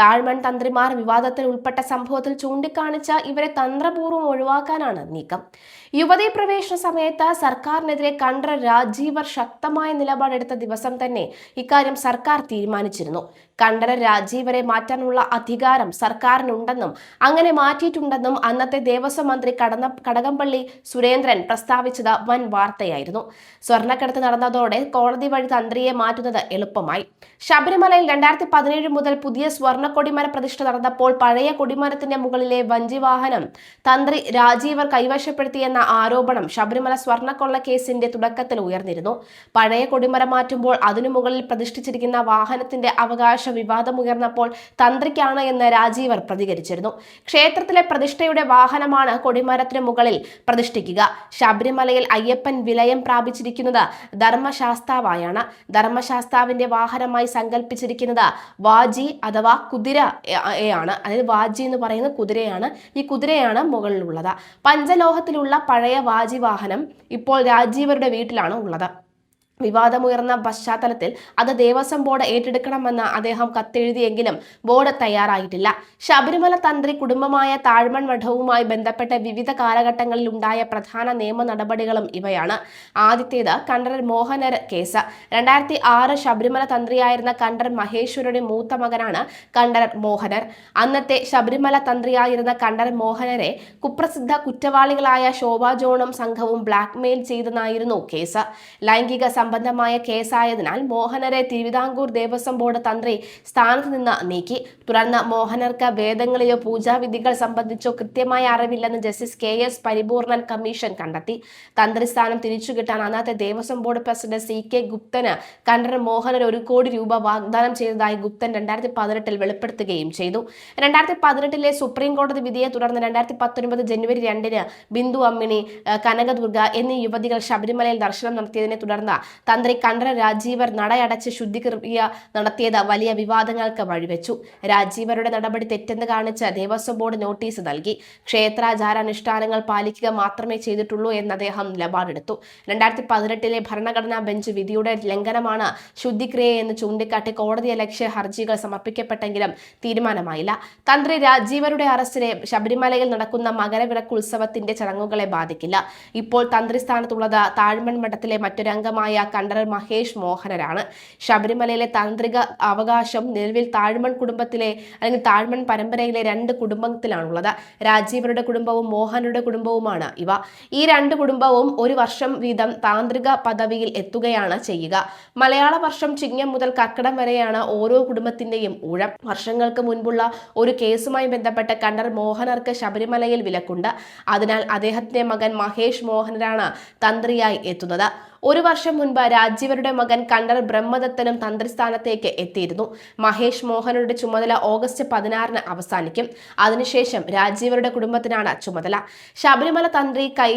താഴ്മൺ തന്ത്രിമാർ വിവാദത്തിൽ ഉൾപ്പെട്ട സംഭവത്തിൽ ചൂണ്ടിക്കാണിച്ച ഇവരെ തന്ത്രപൂർവം ഒഴിവാക്കാനാണ് നീക്കം. യുവതീ പ്രവേശന സമയത്ത് സർക്കാരിനെതിരെ കണ്ട രാജീവർ ശക്തമായ നിലപാടെടുത്ത ദിവസം തന്നെ ഇക്കാര്യം സർക്കാർ തീരുമാനിച്ചിരുന്നു. കണ്ഠര രാജീവരെ മാറ്റാനുള്ള അധികാരം സർക്കാരിനുണ്ടെന്നും അങ്ങനെ മാറ്റിയിട്ടുണ്ടെന്നും അന്നത്തെ ദേവസ്വം മന്ത്രി കടന്ന കടകംപള്ളി സുരേന്ദ്രൻ പ്രസ്താവിച്ചത് വൻ വാർത്തയായിരുന്നു. സ്വർണക്കടത്ത് നടന്നതോടെ കോടതി വഴി തന്ത്രിയെ മാറ്റുന്നത് എളുപ്പമായി. ശബരിമലയിൽ രണ്ടായിരത്തി പതിനേഴ് മുതൽ പുതിയ സ്വർണ കൊടിമര പ്രതിഷ്ഠ നടന്നപ്പോൾ പഴയ കൊടിമരത്തിന്റെ മുകളിലെ വഞ്ചിവാഹനം തന്ത്രി രാജീവർ കൈവശപ്പെടുത്തിയെന്ന ആരോപണം ശബരിമല സ്വർണക്കൊള്ള കേസിന്റെ തുടക്കത്തിൽ ഉയർന്നിരുന്നു. പഴയ കൊടിമര മാറ്റുമ്പോൾ അതിനു മുകളിൽ പ്രതിഷ്ഠിച്ചിരിക്കുന്ന വാഹനത്തിന്റെ അവകാശ വിവാദമുയർന്നപ്പോൾ തന്ത്രിക്കാണ് എന്ന് രാജീവർ പ്രതികരിച്ചിരുന്നു. ക്ഷേത്രത്തിലെ പ്രതിഷ്ഠയുടെ വാഹനമാണ് കൊടിമരത്തിന് മുകളിൽ പ്രതിഷ്ഠിക്കുക. ശബരിമലയിൽ അയ്യപ്പൻ വിലയം പ്രാപിച്ചിരിക്കുന്നത് ധർമ്മശാസ്താവായാണ്. ധർമ്മശാസ്താവിന്റെ വാഹനമായി സങ്കല്പിച്ചിരിക്കുന്നത് വാജി അഥവാ കുതിര ആണ്. അതായത് വാജി എന്ന് പറയുന്ന കുതിരയാണ്. ഈ കുതിരയാണ് മുകളിലുള്ളത്. പഞ്ചലോഹത്തിലുള്ള പഴയ വാജി വാഹനം ഇപ്പോൾ രാജീവരുടെ വീട്ടിലാണ് ഉള്ളത്. വിവാദമുയർന്ന പശ്ചാത്തലത്തിൽ അത് ദേവസ്വം ബോർഡ് ഏറ്റെടുക്കണമെന്ന് അദ്ദേഹം കത്തെഴുതിയെങ്കിലും ബോർഡ് തയ്യാറായിട്ടില്ല. ശബരിമല തന്ത്രി കുടുംബമായ താഴ്മൺ മഠവുമായി ബന്ധപ്പെട്ട വിവിധ കാലഘട്ടങ്ങളിൽ ഉണ്ടായ പ്രധാന നിയമ നടപടികളും ഇവയാണ്. ആദ്യത്തേത് കണ്ടർ മോഹനർ കേസ്. രണ്ടായിരത്തി ആറ് ശബരിമല തന്ത്രിയായിരുന്ന കണ്ടർ മഹേശ്വരുടെ മൂത്ത മകനാണ് കണ്ടർ മോഹനർ. അന്നത്തെ ശബരിമല തന്ത്രിയായിരുന്ന കണ്ടർ മോഹനരെ കുപ്രസിദ്ധ കുറ്റവാളികളായ ശോഭാ ജോണും സംഘവും ബ്ലാക്ക്മെയിൽ ചെയ്തെന്നായിരുന്നു കേസ്. ലൈംഗിക സംബന്ധമായ കേസായതിനാൽ മോഹനരെ തിരുവിതാംകൂർ ദേവസ്വം ബോർഡ് തന്ത്രി സ്ഥാനത്ത് നിന്ന് നീക്കി. തുടർന്ന് മോഹനർക്ക് വേദങ്ങളിലോ പൂജാവിധികൾ സംബന്ധിച്ചോ കൃത്യമായ അറിവില്ലെന്ന് justice K S Paripoornan commission കണ്ടെത്തി. തന്ത്രി സ്ഥാനം തിരിച്ചു കിട്ടാൻ അന്നത്തെ Devaswom board president C K ഗുപ്തന് contour Mohanar ഒരു കോടി രൂപ വാഗ്ദാനം ചെയ്തതായി ഗുപ്തൻ രണ്ടായിരത്തി പതിനെട്ടിൽ വെളിപ്പെടുത്തുകയും ചെയ്തു. രണ്ടായിരത്തി പതിനെട്ടിലെ സുപ്രീം കോടതി വിധിയെ തുടർന്ന് രണ്ടായിരത്തി പത്തൊൻപത് ജനുവരി രണ്ടിന് ബിന്ദു അമ്മിണി കനകദുർഗ എന്നീ യുവതികൾ ശബരിമലയിൽ ദർശനം നടത്തിയതിനെ തുടർന്ന് തന്ത്രി കണ്ഠര രാജീവർ നടയടച്ച് ശുദ്ധിക്രിയ നടത്തിയത് വലിയ വിവാദങ്ങൾക്ക് വഴിവെച്ചു. രാജീവരുടെ നടപടി തെറ്റെന്ന് കാണിച്ച് ദേവസ്വം ബോർഡ് നോട്ടീസ് നൽകി. ക്ഷേത്രാചാരാനുഷ്ഠാനങ്ങൾ പാലിക്കുക മാത്രമേ ചെയ്തിട്ടുള്ളൂ എന്ന് അദ്ദേഹം നിലപാടെടുത്തു രണ്ടായിരത്തി പതിനെട്ടിലെ ഭരണഘടനാ ബെഞ്ച് വിധിയുടെ ലംഘനമാണ് ശുദ്ധിക്രിയ എന്ന് ചൂണ്ടിക്കാട്ടി കോടതി ലക്ഷ്യ ഹർജികൾ സമർപ്പിക്കപ്പെട്ടെങ്കിലും തീരുമാനമായില്ല. തന്ത്രി രാജീവരുടെ അറസ്റ്റിനെ ശബരിമലയിൽ നടക്കുന്ന മകരവിളക്ക് ഉത്സവത്തിന്റെ ചടങ്ങുകളെ ബാധിക്കില്ല. ഇപ്പോൾ തന്ത്രി സ്ഥാനത്തുള്ളത് താഴ്മൺ മഠത്തിലെ മറ്റൊരംഗമായ കണ്ഠരർ മഹേഷ് മോഹനരാണ്. ശബരിമലയിലെ താന്ത്രിക അവകാശം നിലവിൽ താഴ്മൺ കുടുംബത്തിലെ അല്ലെങ്കിൽ താഴ്മൺ പരമ്പരയിലെ രണ്ട് കുടുംബത്തിലാണുള്ളത്. രാജീവരുടെ കുടുംബവും മോഹനരുടെ കുടുംബവുമാണ് ഇവ. ഈ രണ്ട് കുടുംബവും ഒരു വർഷം വീതം താന്ത്രിക പദവിയിൽ എത്തുകയാണ് ചെയ്യുക. മലയാള വർഷം ചിങ്ങം മുതൽ കർക്കിടം വരെയാണ് ഓരോ കുടുംബത്തിന്റെയും ഊഴം. വർഷങ്ങൾക്ക് മുൻപുള്ള ഒരു കേസുമായി ബന്ധപ്പെട്ട കണ്ടർ മോഹനർക്ക് ശബരിമലയിൽ വിലക്കുണ്ട്. അതിനാൽ അദ്ദേഹത്തിന്റെ മകൻ മഹേഷ് മോഹനരാണ് തന്ത്രിയായി എത്തുന്നത്. ഒരു വർഷം മുൻപ് രാജീവരുടെ മകൻ കണ്ടർ ബ്രഹ്മദത്തനും തന്ത്രിസ്ഥാനത്തേക്ക് എത്തിയിരുന്നു. മഹേഷ് മോഹനുടെ ചുമതല ഓഗസ്റ്റ് പതിനാറിന് അവസാനിക്കും. അതിനുശേഷം രാജീവരുടെ കുടുംബത്തിനാണ് ചുമതല. ശബരിമല തന്ത്രി കൈ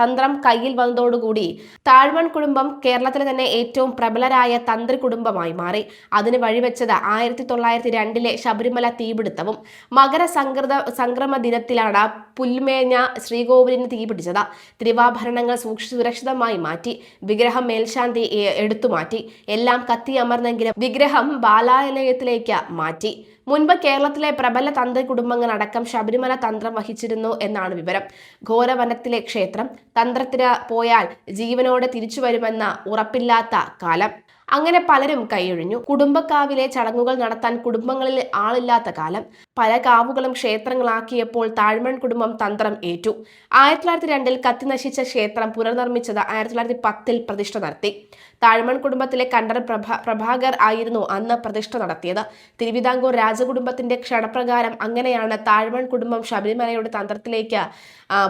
തന്ത്രം കയ്യിൽ വന്നതോടുകൂടി താഴ്മൺ കുടുംബം കേരളത്തിലെ തന്നെ ഏറ്റവും പ്രബലരായ തന്ത്രി കുടുംബമായി മാറി. അതിന് വഴിവെച്ചത് ആയിരത്തി തൊള്ളായിരത്തി രണ്ടിലെ ശബരിമല തീപിടുത്തവും മകര സംക്രത സംക്രമ ദിനത്തിലാണ് പുൽമേഞ്ഞ ശ്രീകോവിലിന് തീപിടിച്ചത്. തിരുവാഭരണങ്ങൾ സൂക്ഷിച്ചു സുരക്ഷിതമായി മാറ്റി. വിഗ്രഹം മേൽശാന്തി എടുത്തു എടുത്തുമാറ്റി എല്ലാം കത്തിയമർന്നെങ്കിലും വിഗ്രഹം ബാലാലയത്തിലേക്ക് മാറ്റി. മുൻപ് കേരളത്തിലെ പ്രബല തന്ത്രി കുടുംബങ്ങൾ അടക്കം ശബരിമല തന്ത്രം വഹിച്ചിരുന്നു എന്നാണ് വിവരം. ഘോരവനത്തിലെ ക്ഷേത്രം തന്ത്രത്തിന് പോയാൽ ജീവനോടെ തിരിച്ചു വരുമെന്ന ഉറപ്പില്ലാത്ത കാലം. അങ്ങനെ പലരും കൈയൊഴിഞ്ഞു. കുടുംബക്കാവിലെ ചടങ്ങുകൾ നടത്താൻ കുടുംബങ്ങളിൽ ആളില്ലാത്ത കാലം. പല കാവുകളും ക്ഷേത്രങ്ങളാക്കിയപ്പോൾ താഴ്മൺ കുടുംബം തന്ത്രം ഏറ്റു. ആയിരത്തി തൊള്ളായിരത്തി രണ്ടിൽ കത്തിനശിച്ച ക്ഷേത്രം പുനർനിർമ്മിച്ചത് ആയിരത്തി തൊള്ളായിരത്തി പത്തിൽ പ്രതിഷ്ഠ നടത്തി. താഴ്മൺ കുടുംബത്തിലെ കണ്ടർ പ്രഭ പ്രഭാകർ ആയിരുന്നു അന്ന് പ്രതിഷ്ഠ നടത്തിയത്. തിരുവിതാംകൂർ രാജകുടുംബത്തിന്റെ ക്ഷണപ്രകാരം അങ്ങനെയാണ് താഴ്മൺ കുടുംബം ശബരിമലയുടെ തന്ത്രത്തിലേക്ക്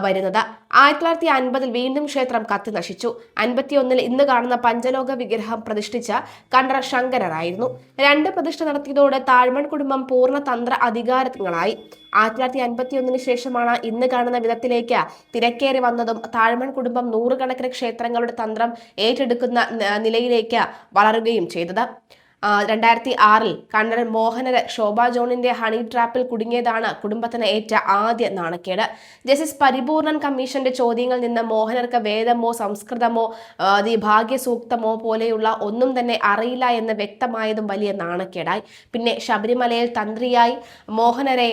വരുന്നത്. ആയിരത്തി തൊള്ളായിരത്തി അൻപതിൽ വീണ്ടും ക്ഷേത്രം കത്തി നശിച്ചു. അൻപത്തിയൊന്നിൽ ഇന്ന് കാണുന്ന പഞ്ചലോക വിഗ്രഹം പ്രതിഷ്ഠിച്ച കണ്ടർ ശങ്കരായിരുന്നു രണ്ട് പ്രതിഷ്ഠ നടത്തിയതോടെ താഴ്മൺ കുടുംബം പൂർണ തന്ത്ര അധികാരങ്ങളായി ആയിരത്തി തൊള്ളായിരത്തി അൻപത്തി ഒന്നിന് ശേഷമാണ് ഇന്ന് കാണുന്ന വിധത്തിലേക്ക് തിരക്കേറി വന്നതും താഴ്മൺ കുടുംബം നൂറുകണക്കിന് ക്ഷേത്രങ്ങളുടെ തന്ത്രം ഏറ്റെടുക്കുന്ന നിലയിലേക്ക് വളരുകയും ചെയ്തത്. രണ്ടായിരത്തി ആറിൽ കണ്ണൻ മോഹനര് ശോഭ ജോണിന്റെ ഹണി ട്രാപ്പിൽ കുടുങ്ങിയതാണ് കുടുംബത്തിന് ഏറ്റ ആദ്യ നാണക്കേട്. ജസ്റ്റിസ് പരിപൂർണൻ കമ്മീഷന്റെ ചോദ്യങ്ങളിൽ നിന്ന് മോഹനർക്ക് വേദമോ സംസ്കൃതമോ ഭാഗ്യസൂക്തമോ പോലെയുള്ള ഒന്നും തന്നെ അറിയില്ല എന്ന് വ്യക്തമായതും വലിയ നാണക്കേടായി. പിന്നെ ശബരിമലയിൽ തന്ത്രിയായി മോഹനരെ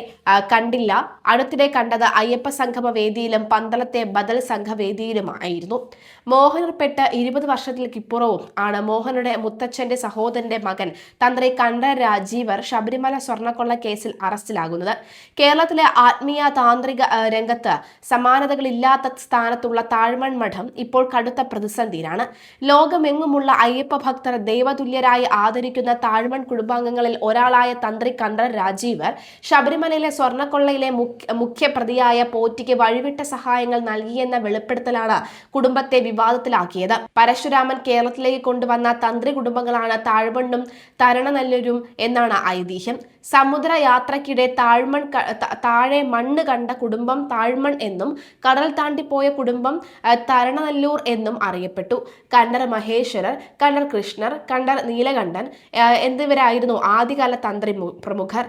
കണ്ടില്ല. അടുത്തിടെ കണ്ടത് അയ്യപ്പ സംഗമ വേദിയിലും പന്തളത്തെ ബദൽ സംഘവേദിയിലുമായിരുന്നു. മോഹനർ പെട്ട ഇരുപത് വർഷത്തിലേക്കിപ്പുറവും ആണ് മോഹനയുടെ മുത്തച്ഛന്റെ സഹോദരന്റെ മകൻ തന്ത്രി കണ്ഠ രാജീവർ ശബരിമല സ്വർണക്കൊള്ള കേസിൽ അറസ്റ്റിലാകുന്നത്. കേരളത്തിലെ ആത്മീയ താന്ത്രിക രംഗത്ത് സമാനതകളില്ലാത്ത സ്ഥാനത്തുള്ള താഴ്മൺ മഠം ഇപ്പോൾ കടുത്ത പ്രതിസന്ധിയിലാണ്. ലോകമെങ്ങുമുള്ള അയ്യപ്പ ഭക്തർ ദൈവതുല്യരായി ആദരിക്കുന്ന താഴ്മൺ കുടുംബാംഗങ്ങളിൽ ഒരാളായ തന്ത്രി കണ്ഠൻ രാജീവർ ശബരിമലയിലെ സ്വർണക്കൊള്ളയിലെ മുഖ്യ പ്രതിയായ പോറ്റിക്ക് വഴിവിട്ട സഹായങ്ങൾ നൽകിയെന്ന വെളിപ്പെടുത്തലാണ് കുടുംബത്തെ വിവാദത്തിലാക്കിയത്. പരശുരാമൻ കേരളത്തിലേക്ക് കൊണ്ടുവന്ന തന്ത്രി കുടുംബങ്ങളാണ് താഴ്മണ്ണും തരണനല്ലരും എന്നാണ് ഐതിഹ്യം. സമുദ്ര യാത്രക്കിടെ താഴ്മൺ താഴെ മണ്ണ് കണ്ട കുടുംബം താഴ്മൺ എന്നും കടൽ താണ്ടിപ്പോയ കുടുംബം തരണനല്ലൂർ എന്നും അറിയപ്പെട്ടു. Contour മഹേശ്വരർ contour Krishnar contour Neelakantan എന്നിവരായിരുന്നു ആദ്യകാല തന്ത്രി പ്രമുഖർ.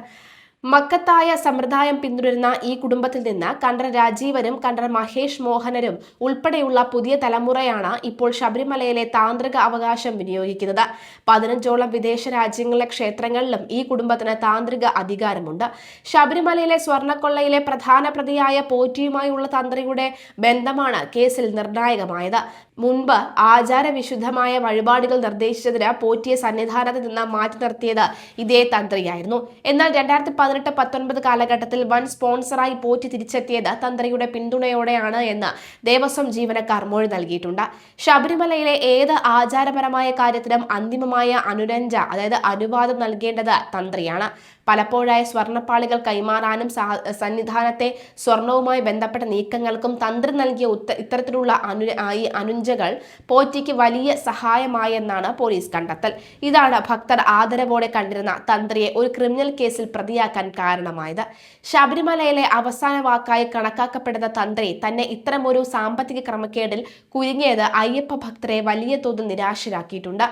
മക്കത്തായ സമ്പ്രദായം പിന്തുടരുന്ന ഈ കുടുംബത്തിൽ നിന്ന് കണ്ഠർ രാജീവനും കണ്ഠർ മഹേഷ് മോഹനരും ഉൾപ്പെടെയുള്ള പുതിയ തലമുറയാണ് ഇപ്പോൾ ശബരിമലയിലെ താന്ത്രിക അവകാശം വിനിയോഗിക്കുന്നത്. പതിനഞ്ചോളം വിദേശ രാജ്യങ്ങളിലെ ക്ഷേത്രങ്ങളിലും ഈ കുടുംബത്തിന് താന്ത്രിക അധികാരമുണ്ട്. ശബരിമലയിലെ സ്വർണക്കൊള്ളയിലെ പ്രധാന പ്രതിയായ പോറ്റിയുമായുള്ള തന്ത്രിയുടെ ബന്ധമാണ് കേസിൽ നിർണായകമായത്. മുൻപ് ആചാരവിശുദ്ധമായ വഴിപാടുകൾ നിർദ്ദേശിച്ചതിന് പോറ്റിയെ സന്നിധാനത്ത് നിന്ന് മാറ്റി നിർത്തിയത് ഇതേ തന്ത്രിയായിരുന്നു. എന്നാൽ രണ്ടായിരത്തി പതിനെട്ട് പത്തൊൻപത് കാലഘട്ടത്തിൽ വൻ സ്പോൺസറായി പോറ്റി തിരിച്ചെത്തിയത് തന്ത്രിയുടെ പിന്തുണയോടെയാണ് എന്ന് ദേവസ്വം ജീവനക്കാർ മൊഴി നൽകിയിട്ടുണ്ട്. ശബരിമലയിലെ ഏത് ആചാരപരമായ കാര്യത്തിനും അന്തിമമായ അനുരഞ്ജ അതായത് അനുവാദം നൽകേണ്ടത് തന്ത്രിയാണ്. പലപ്പോഴായ സ്വർണപ്പാളികൾ കൈമാറാനും സന്നിധാനത്തെ സ്വർണവുമായി ബന്ധപ്പെട്ട നീക്കങ്ങൾക്കും തന്ത്രി നൽകിയ ഇത്തരത്തിലുള്ള അനു ഈ അനുഞ്ചകൾ പോറ്റിക്ക് വലിയ സഹായമായെന്നാണ് പോലീസ് കണ്ടെത്തൽ. ഇതാണ് ഭക്തർ ആദരവോടെ കണ്ടിരുന്ന തന്ത്രിയെ ഒരു ക്രിമിനൽ കേസിൽ പ്രതിയാക്കാൻ കാരണമായത്. ശബരിമലയിലെ അവസാന വാക്കായി കണക്കാക്കപ്പെടുന്ന തന്ത്രി തന്നെ ഇത്തരമൊരു സാമ്പത്തിക ക്രമക്കേടിൽ കുരുങ്ങിയത് അയ്യപ്പ ഭക്തരെ വലിയ തോതിൽ നിരാശരാക്കിയിട്ടുണ്ട്.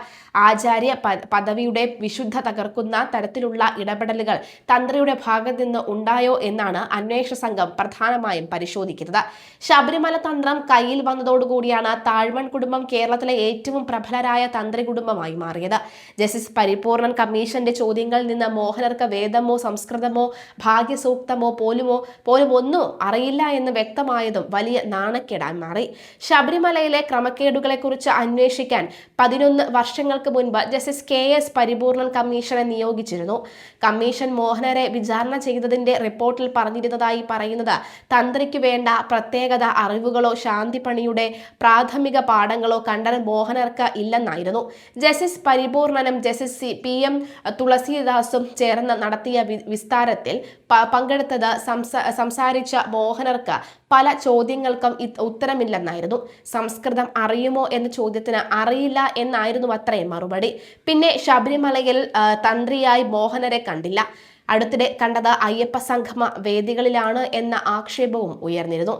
ആചാര്യ പദവിയുടെ വിശുദ്ധ തകർക്കുന്ന തരത്തിലുള്ള ഇടപെടലുകൾ തന്ത്രിയുടെ ഭാഗത്ത് നിന്ന് ഉണ്ടായോ എന്നാണ് അന്വേഷണ സംഘം പ്രധാനമായും പരിശോധിക്കുന്നത്. ശബരിമല തന്ത്രം കയ്യിൽ വന്നതോടുകൂടിയാണ് താഴ്വൺ കുടുംബം കേരളത്തിലെ ഏറ്റവും പ്രബലരായ തന്ത്രി കുടുംബമായി മാറിയത്. ജസ്റ്റിസ് പരിപൂർണൻ കമ്മീഷന്റെ ചോദ്യങ്ങളിൽ നിന്ന് മോഹനർക്ക് വേദമോ സംസ്കൃതമോ ഭാഗ്യസൂക്തമോ പോലുമോ പോലും ഒന്നും അറിയില്ല എന്ന് വ്യക്തമായതും വലിയ നാണക്കേടായി മാറി. ശബരിമലയിലെ ക്രമക്കേടുകളെക്കുറിച്ച് അന്വേഷിക്കാൻ പതിനൊന്ന് വർഷങ്ങൾക്ക് മുൻപ് ജസ്റ്റിസ് കെ എസ് പരിപൂർണൻ കമ്മീഷനെ നിയോഗിച്ചിരുന്നു. കമ്മീഷൻ മോഹനരെ വിചാരണ ചെയ്തതിന്റെ റിപ്പോർട്ടിൽ പറഞ്ഞിരുന്നതായി പറയുന്നത് തന്ത്രിക്ക് വേണ്ട പ്രത്യേകത അറിവുകളോ ശാന്തിപ്പണിയുടെ പ്രാഥമിക പാഠങ്ങളോ കണ്ടൻ മോഹനർക്ക് ഇല്ലെന്നായിരുന്നു. ജസ്റ്റിസ് പരിപൂർണനും ജസ്റ്റിസ് പി എം തുളസീദാസും ചേർന്ന് നടത്തിയ വിസ്താരത്തിൽ പങ്കെടുത്തത് സംസാരിച്ച മോഹനർക്ക് പല ചോദ്യങ്ങൾക്കും ഉത്തരമില്ലെന്നായിരുന്നു. സംസ്കൃതം അറിയുമോ എന്ന ചോദ്യത്തിന് അറിയില്ല എന്നായിരുന്നു അത്രയും മറുപടി. പിന്നെ ശബരിമലയിൽ തന്ത്രിയായി മോഹനരെ കണ്ടില്ല. അടുത്തിടെ കണ്ടത് അയ്യപ്പ സംഗമ വേദികളിലാണ് എന്ന ആക്ഷേപവും ഉയർന്നിരുന്നു.